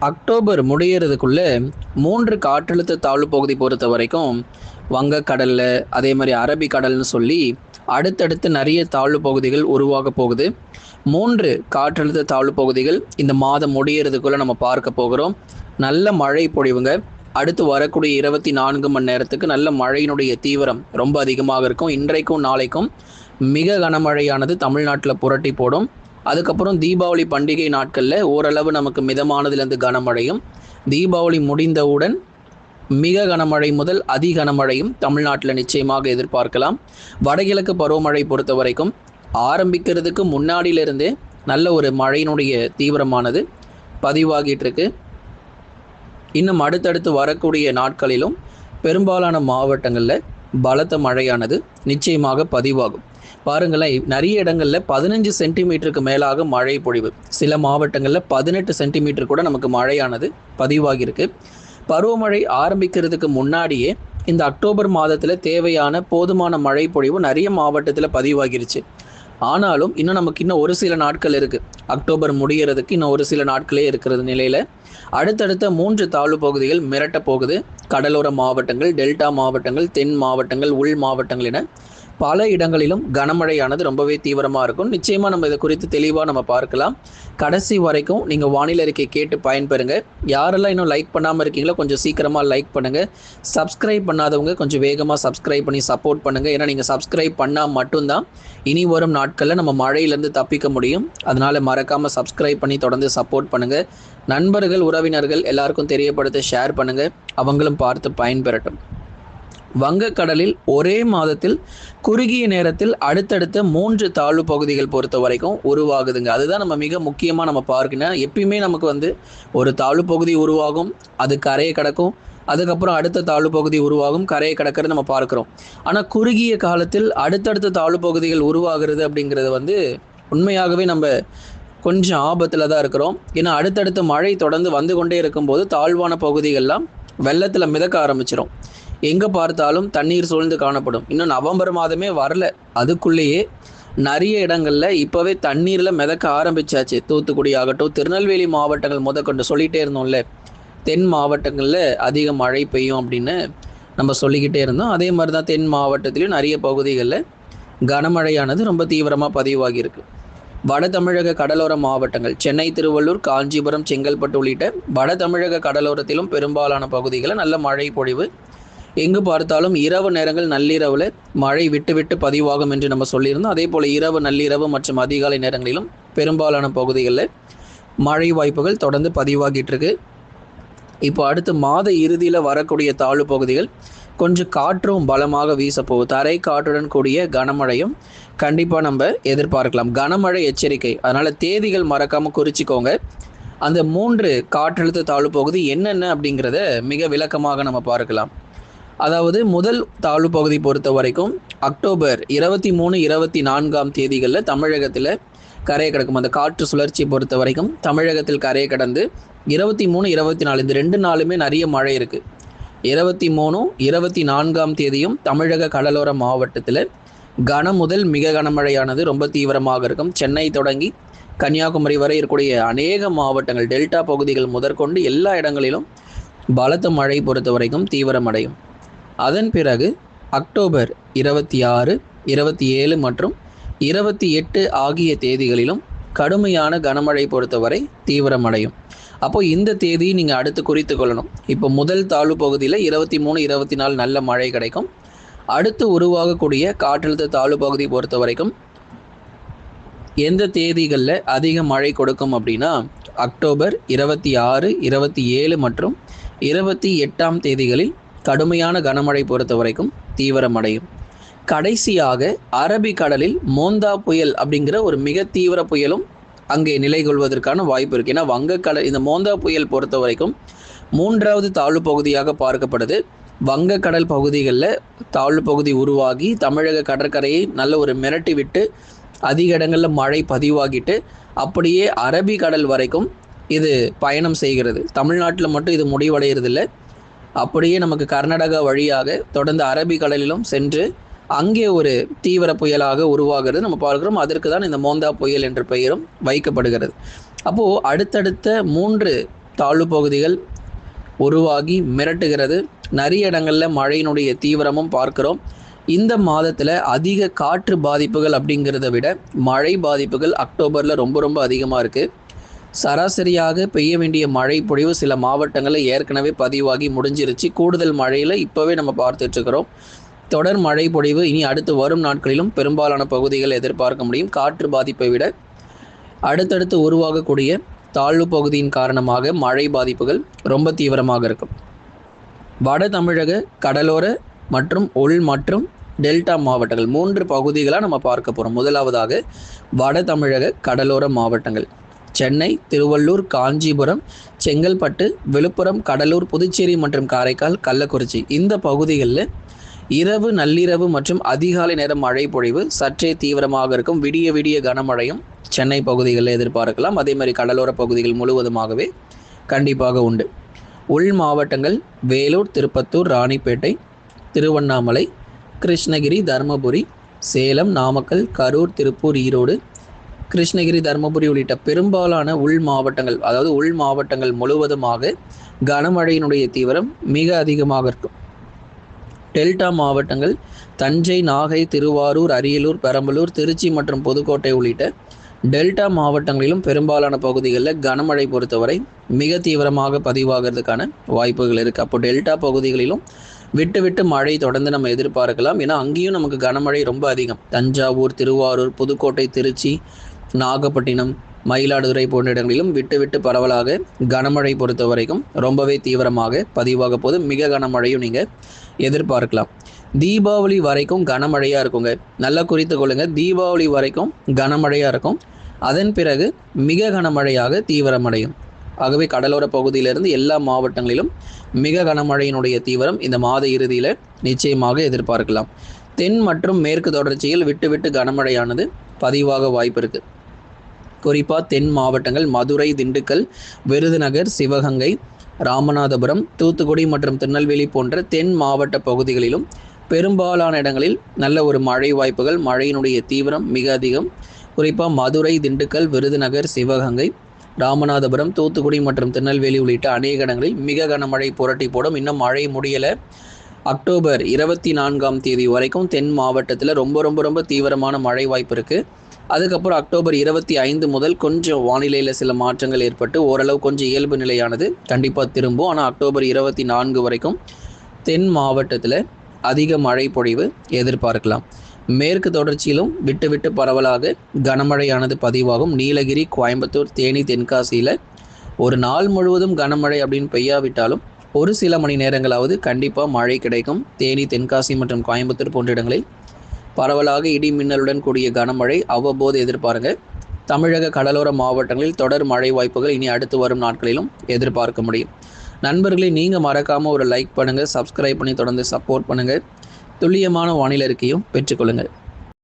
October முடியறதுக்குள்ள மூன்று காற்றழுத்த தாழ்வு பகுதி பொறுத்த வரைக்கும் வங்கக்கடலில் அதே மாதிரி அரபிக்கடல்னு சொல்லி அடுத்தடுத்து நிறைய தாழ்வு பகுதிகள் உருவாக போகுது. மூன்று காற்றழுத்த தாழ்வு பகுதிகள் இந்த மாதம் முடியறதுக்குள்ளே நம்ம பார்க்க போகிறோம். நல்ல மழை பொழிவுங்க. அடுத்து வரக்கூடிய இருபத்தி நான்கு மணி நேரத்துக்கு நல்ல மழையினுடைய தீவிரம் ரொம்ப அதிகமாக இருக்கும். இன்றைக்கும் நாளைக்கும் மிக கனமழையானது தமிழ்நாட்டில் புரட்டி போடும். அதுக்கப்புறம் தீபாவளி பண்டிகை நாட்களில் ஓரளவு நமக்கு மிதமானதுலேருந்து கனமழையும் தீபாவளி முடிந்தவுடன் மிக கனமழை முதல் அதி கனமழையும் தமிழ்நாட்டில் நிச்சயமாக எதிர்பார்க்கலாம். வடகிழக்கு பருவமழை பொறுத்த வரைக்கும் ஆரம்பிக்கிறதுக்கு முன்னாடியிலிருந்தே நல்ல ஒரு மழையினுடைய தீவிரமானது பதிவாகிட்டு இருக்கு இன்னும் அடுத்தடுத்து வரக்கூடிய நாட்களிலும் பெரும்பாலான மாவட்டங்களில் பலத்த மழையானது நிச்சயமாக பதிவாகும். பாருங்களேன் நிறைய இடங்களில் பதினஞ்சு சென்டிமீட்டருக்கு மேலாக மழை பொழிவு. சில மாவட்டங்களில் பதினெட்டு சென்டிமீட்டர் கூட நமக்கு மழையானது பதிவாகியிருக்கு. பருவமழை ஆரம்பிக்கிறதுக்கு முன்னாடியே இந்த அக்டோபர் மாதத்தில் தேவையான போதுமான மழை பொழிவு நிறைய மாவட்டத்தில் பதிவாகிருச்சு. ஆனாலும் இன்னும் நமக்கு இன்னும் ஒரு சில நாட்கள் இருக்குது அக்டோபர் முடியறதுக்கு இன்னும் ஒரு சில நாட்களே இருக்கிறது நிலையில் அடுத்தடுத்த மூன்று தாழ்வு பகுதிகள் மிரட்ட போகுது. கடலோர மாவட்டங்கள் டெல்டா மாவட்டங்கள் தென் மாவட்டங்கள் உள் மாவட்டங்கள் என பல இடங்களிலும் கனமழையானது ரொம்பவே தீவிரமாக இருக்கும். நிச்சயமாக நம்ம இதை குறித்து தெளிவாக நம்ம பார்க்கலாம். கடைசி வரைக்கும் நீங்கள் வானிலை அறிக்கை கேட்டு பயன்பெறுங்க. யாரெல்லாம் இன்னும் லைக் பண்ணாமல் இருக்கீங்களோ கொஞ்சம் சீக்கிரமாக லைக் பண்ணுங்கள் சப்ஸ்கிரைப் பண்ணாதவங்க கொஞ்சம் வேகமாக சப்ஸ்கிரைப் பண்ணி சப்போர்ட் பண்ணுங்கள் ஏன்னா நீங்கள் சப்ஸ்கிரைப் பண்ணால் மட்டும்தான் இனி வரும் நாட்களில் நம்ம மழையிலேருந்து தப்பிக்க முடியும். அதனால் மறக்காமல் சப்ஸ்கிரைப் பண்ணி தொடர்ந்து சப்போர்ட் பண்ணுங்கள் நண்பர்கள் உறவினர்கள் எல்லாருக்கும் தெரியப்படுத்த ஷேர் பண்ணுங்கள் அவங்களும் பார்த்து பயன்பெறட்டும். வங்கக்கடலில் ஒரே மாதத்தில் குறுகிய நேரத்தில் அடுத்தடுத்த மூன்று தாழ்வு பகுதிகள் பொறுத்த வரைக்கும் உருவாகுதுங்க. அதுதான் நம்ம மிக முக்கியமாக நம்ம பார்க்கணும். எப்பயுமே நமக்கு வந்து ஒரு தாழ்வு பகுதி உருவாகும் அது கரையை கடக்கும். அதுக்கப்புறம் அடுத்த தாழ்வு பகுதி உருவாகும் கரையை கடக்கிறது நம்ம பார்க்குறோம். ஆனால் குறுகிய காலத்தில் அடுத்தடுத்த தாழ்வு பகுதிகள் உருவாகிறது அப்படிங்கிறது வந்து உண்மையாகவே நம்ம கொஞ்சம் ஆபத்தில் தான் இருக்கிறோம். ஏன்னா அடுத்தடுத்த மழை தொடர்ந்து வந்து கொண்டே இருக்கும்போது தாழ்வான பகுதிகள்லாம் வெள்ளத்தில் மிதக்க ஆரம்பிச்சிடும் எங்கே பார்த்தாலும் தண்ணீர் சூழ்ந்து காணப்படும். இன்னும் நவம்பர் மாதமே வரல. அதுக்குள்ளேயே நிறைய இடங்கள்ல இப்போவே தண்ணீரில் மிதக்க ஆரம்பிச்சாச்சு. தூத்துக்குடி ஆகட்டும் திருநெல்வேலி மாவட்டங்கள் முதற்கொண்டு சொல்லிகிட்டே இருந்தோம்ல. தென் மாவட்டங்களில் அதிக மழை பெய்யும் அப்படின்னு நம்ம சொல்லிக்கிட்டே இருந்தோம். அதே மாதிரி தான் தென் மாவட்டத்திலையும் நிறைய பகுதிகளில் கனமழையானது ரொம்ப தீவிரமாக பதிவாகியிருக்கு. வட தமிழக கடலோர மாவட்டங்கள் சென்னை திருவள்ளூர் காஞ்சிபுரம் செங்கல்பட்டு உள்ளிட்ட வட தமிழக கடலோரத்திலும் பெரும்பாலான பகுதிகளில் நல்ல மழை பொழிவு எங்கு பார்த்தாலும் இரவு நேரங்கள் நள்ளிரவில் மழை விட்டு விட்டு பதிவாகும் என்று நம்ம சொல்லியிருந்தோம். அதே போல் இரவு நள்ளிரவு மற்றும் அதிகாலை நேரங்களிலும் பெரும்பாலான பகுதிகளில் மழை வாய்ப்புகள் தொடர்ந்து பதிவாகிட்டு இருக்கு. இப்போ அடுத்து மாத இறுதியில் வரக்கூடிய தாழ்வு பகுதிகள் கொஞ்சம் காற்றும் பலமாக வீசப்போகுது. தரை காற்றுடன் கூடிய கனமழையும் கண்டிப்பாக நம்ம எதிர்பார்க்கலாம். கனமழை எச்சரிக்கை. அதனால் தேதிகள் மறக்காமல் குறிச்சிக்கோங்க. அந்த மூன்று காற்றழுத்த தாழ்வு பகுதி என்னென்ன அப்படிங்கிறத மிக விளக்கமாக நம்ம பார்க்கலாம். அதாவது முதல் தாழ்வு பகுதி பொறுத்த வரைக்கும் அக்டோபர் இருபத்தி மூணு இருபத்தி நான்காம் தேதிகளில் தமிழகத்தில் கரையை கிடக்கும். அந்த காற்று சுழற்சியை பொறுத்த வரைக்கும் தமிழகத்தில் கரையை கடந்து இருபத்தி மூணு இருபத்தி நாலு இந்த ரெண்டு நாளுமே நிறைய மழை இருக்குது இருபத்தி மூணு இருபத்தி நான்காம் தேதியும் தமிழக கடலோர மாவட்டத்தில் கன முதல் மிக கனமழையானது ரொம்ப தீவிரமாக இருக்கும். சென்னை தொடங்கி கன்னியாகுமரி வரை இருக்கக்கூடிய அநேக மாவட்டங்கள் டெல்டா பகுதிகள் முதற்கொண்டு எல்லா இடங்களிலும் பலத்த மழை பொறுத்த வரைக்கும் தீவிரமடையும். அதன் பிறகு அக்டோபர் இருபத்தி ஆறு இருபத்தி ஏழு மற்றும் இருபத்தி எட்டு ஆகிய தேதிகளிலும் கடுமையான கனமழை பொறுத்தவரை தீவிரமடையும். அப்போ இந்த தேதியை நீங்கள் அடுத்து குறித்து கொள்ளணும். இப்போ முதல் தாழ்வு பகுதியில் இருபத்தி மூணு இருபத்தி நாலு நல்ல மழை கிடைக்கும். அடுத்து உருவாகக்கூடிய காற்றழுத்த தாழ்வு பகுதி பொறுத்த வரைக்கும் எந்த தேதிகளில் அதிக மழை கொடுக்கும் அப்படின்னா அக்டோபர் இருபத்தி ஆறு இருபத்தி ஏழு மற்றும் இருபத்தி எட்டாம் தேதிகளில் கடுமையான கனமழை பொறுத்த வரைக்கும் தீவிரமடையும். கடைசியாக அரபிக்கடலில் மோந்தா புயல் அப்படிங்கிற ஒரு மிக தீவிர புயலும் அங்கே நிலை கொள்வதற்கான வாய்ப்பு இருக்குது ஏன்னா வங்கக்கடல் இந்த மோந்தா புயல் பொறுத்த வரைக்கும் மூன்றாவது தாழ்வு பகுதியாக பார்க்கப்படுது. வங்கக்கடல் பகுதிகளில் தாழ்வு பகுதி உருவாகி தமிழக கடற்கரையை நல்ல ஒரு மிரட்டி விட்டு அதிக இடங்களில் மழை பதிவாகிட்டு அப்படியே அரபி கடல் வரைக்கும் இது பயணம் செய்கிறது. தமிழ்நாட்டில் மட்டும் இது முடிவடைகிறதில்ல அப்படியே நமக்கு கர்நாடகா வழியாக தொடர்ந்து அரபி கடலிலும் சென்று அங்கே ஒரு தீவிர புயலாக உருவாகிறது. நம்ம பார்க்கிறோம் அதற்கு தான் இந்த மோந்தா புயல் என்ற பெயரும் வைக்கப்படுகிறது. அப்போது அடுத்தடுத்த மூன்று தாழ்வு பகுதிகள் உருவாகி மிரட்டுகிறது. நிறைய இடங்களில் மழையினுடைய தீவிரமும் பார்க்கிறோம். இந்த மாதத்தில் அதிக காற்று பாதிப்புகள் அப்படிங்கிறத விட மழை பாதிப்புகள் அக்டோபரில் ரொம்ப ரொம்ப அதிகமாக இருக்குது சராசரியாக பெய்ய வேண்டிய மழை பொழிவு சில மாவட்டங்களில் ஏற்கனவே பதிவாகி முடிஞ்சிருச்சு. கூடுதல் மழையில் இப்போவே நம்ம பார்த்துட்ருக்குறோம் தொடர் மழை பொழிவு இனி அடுத்து வரும் நாட்களிலும் பெரும்பாலான பகுதிகள் எதிர்பார்க்க முடியும். காற்று பாதிப்பை விட அடுத்தடுத்து உருவாகக்கூடிய தாழ்வு பகுதியின் காரணமாக மழை பாதிப்புகள் ரொம்ப தீவிரமாக இருக்கும். வட தமிழக கடலோர மற்றும் உள் மற்றும் டெல்டா மாவட்டங்கள் மூன்று பகுதிகளாக நம்ம பார்க்க போகிறோம் முதலாவதாக வட தமிழக கடலோர மாவட்டங்கள். சென்னை திருவள்ளூர் காஞ்சிபுரம் செங்கல்பட்டு விழுப்புரம் கடலூர் புதுச்சேரி மற்றும் காரைக்கால் கள்ளக்குறிச்சி. இந்த பகுதிகளில் இரவு நள்ளிரவு மற்றும் அதிகாலை நேரம் மழை பொழிவு சற்றே தீவிரமாக இருக்கும். விடிய விடிய கனமழையும் சென்னை பகுதிகளில் எதிர்பார்க்கலாம். அதே மாதிரி கடலோர பகுதிகள் முழுவதுமாகவே கண்டிப்பாக உண்டு. உள் மாவட்டங்கள் வேலூர் திருப்பத்தூர் ராணிப்பேட்டை திருவண்ணாமலை கிருஷ்ணகிரி தருமபுரி சேலம் நாமக்கல் கரூர் திருப்பூர் ஈரோடு கிருஷ்ணகிரி தருமபுரி உள்ளிட்ட பெரும்பாலான உள் மாவட்டங்கள் அதாவது உள் மாவட்டங்கள் முழுவதுமாக கனமழையினுடைய தீவிரம் மிக அதிகமாக இருக்கும். டெல்டா மாவட்டங்கள் தஞ்சை நாகை திருவாரூர் அரியலூர் பெரம்பலூர் திருச்சி மற்றும் புதுக்கோட்டை உள்ளிட்ட டெல்டா மாவட்டங்களிலும் பெரும்பாலான பகுதிகளில் கனமழை பொறுத்தவரை மிக தீவிரமாக பதிவாகிறதுக்கான வாய்ப்புகள் இருக்குது அப்போ டெல்டா பகுதிகளிலும் விட்டு விட்டு மழை தொடர்ந்து நம்ம எதிர்பார்க்கலாம். ஏன்னா அங்கேயும் நமக்கு கனமழை ரொம்ப அதிகம். தஞ்சாவூர் திருவாரூர் புதுக்கோட்டை திருச்சி நாகப்பட்டினம் மயிலாடுதுறை போன்ற இடங்களிலும் விட்டு விட்டு பரவலாக கனமழை பொறுத்த வரைக்கும் ரொம்பவே தீவிரமாக பதிவாக போது மிக கனமழையும் நீங்கள் எதிர்பார்க்கலாம். தீபாவளி வரைக்கும் கனமழையாக இருக்குங்க. நல்லா குறித்து கொள்ளுங்க. தீபாவளி வரைக்கும் கனமழையாக இருக்கும். அதன் பிறகு மிக கனமழையாக தீவிரமடையும். ஆகவே கடலோர பகுதியிலிருந்து எல்லா மாவட்டங்களிலும் மிக கனமழையினுடைய தீவிரம் இந்த மாத இறுதியில் நிச்சயமாக எதிர்பார்க்கலாம். தென் மற்றும் மேற்கு தொடர்ச்சியில் விட்டு விட்டு கனமழையானது பதிவாக வாய்ப்பு இருக்குது குறிப்பாக தென் மாவட்டங்கள் மதுரை திண்டுக்கல் விருதுநகர் சிவகங்கை ராமநாதபுரம் தூத்துக்குடி மற்றும் திருநெல்வேலி போன்ற தென் மாவட்ட பகுதிகளிலும் பெரும்பாலான இடங்களில் நல்ல ஒரு மழை வாய்ப்புகள் மழையினுடைய தீவிரம் மிக அதிகம். குறிப்பாக மதுரை திண்டுக்கல் விருதுநகர் சிவகங்கை ராமநாதபுரம் தூத்துக்குடி மற்றும் திருநெல்வேலி உள்ளிட்ட அநேக இடங்களில் மிக கனமழை புரட்டி போடும். இன்னும் மழை முடியலை. அக்டோபர் இருபத்தி நான்காம் தேதி வரைக்கும் தென் மாவட்டத்தில் ரொம்ப ரொம்ப ரொம்ப தீவிரமான மழை வாய்ப்பு இருக்குது அதுக்கப்புறம் அக்டோபர் இருபத்தி ஐந்து முதல் கொஞ்சம் வானிலையில் சில மாற்றங்கள் ஏற்பட்டு ஓரளவு கொஞ்சம் இயல்பு நிலையானது. கண்டிப்பாக திரும்பும். ஆனால் அக்டோபர் இருபத்தி நான்கு வரைக்கும் தென் மாவட்டத்தில் அதிக மழை பொழிவு எதிர்பார்க்கலாம். மேற்கு தொடர்ச்சியிலும் விட்டு விட்டு பரவலாக கனமழையானது பதிவாகும். நீலகிரி கோயம்புத்தூர் தேனி தென்காசியில் ஒரு நாள் முழுவதும் கனமழை அப்படின்னு பெய்யாவிட்டாலும் ஒரு சில மணி நேரங்களாவது கண்டிப்பாக மழை கிடைக்கும். தேனி தென்காசி மற்றும் கோயம்புத்தூர் போன்ற இடங்களில் பரவலாக இடி மின்னலுடன் கூடிய கனமழை அவ்வப்போது எதிர்பாருங்க தமிழக கடலோர மாவட்டங்களில் தொடர் மழை வாய்ப்புகள் இனி அடுத்து வரும் நாட்களிலும் எதிர்பார்க்க முடியும். நண்பர்களை நீங்கள் மறக்காமல் ஒரு லைக் பண்ணுங்கள் சப்ஸ்கிரைப் பண்ணி தொடர்ந்து சப்போர்ட் பண்ணுங்கள் துல்லியமான வானிலை பெற்றுக்கொள்ளுங்கள்